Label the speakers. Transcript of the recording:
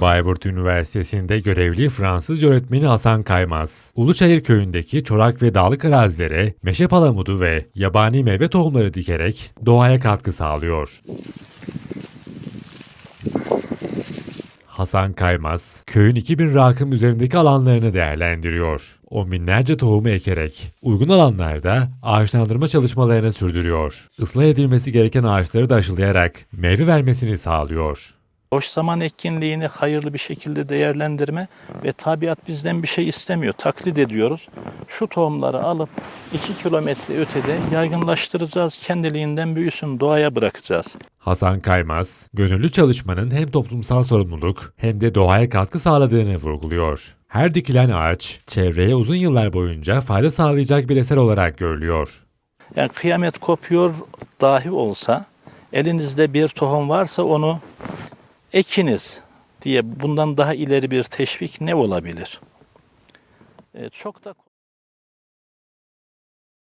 Speaker 1: Bayburt Üniversitesi'nde görevli Fransızca öğretmeni Hasan Kaymaz, Uluçayır köyündeki çorak ve dağlık arazilere meşe palamudu ve yabani meyve tohumları dikerek doğaya katkı sağlıyor. Hasan Kaymaz, köyün 2000 rakım üzerindeki alanlarını değerlendiriyor. On binlerce tohumu ekerek uygun alanlarda ağaçlandırma çalışmalarını sürdürüyor. Islah edilmesi gereken ağaçları da aşılayarak meyve vermesini sağlıyor.
Speaker 2: Boş zaman etkinliğini hayırlı bir şekilde değerlendirme ve tabiat bizden bir şey istemiyor. Taklit ediyoruz. Şu tohumları alıp 2 kilometre ötede yaygınlaştıracağız. Kendiliğinden büyüsün, doğaya bırakacağız.
Speaker 1: Hasan Kaymaz, gönüllü çalışmanın hem toplumsal sorumluluk hem de doğaya katkı sağladığını vurguluyor. Her dikilen ağaç, çevreye uzun yıllar boyunca fayda sağlayacak bir eser olarak görülüyor.
Speaker 2: Yani kıyamet kopuyor dahi olsa elinizde bir tohum varsa onu ekiniz diye bundan daha ileri bir teşvik ne olabilir? E, çok da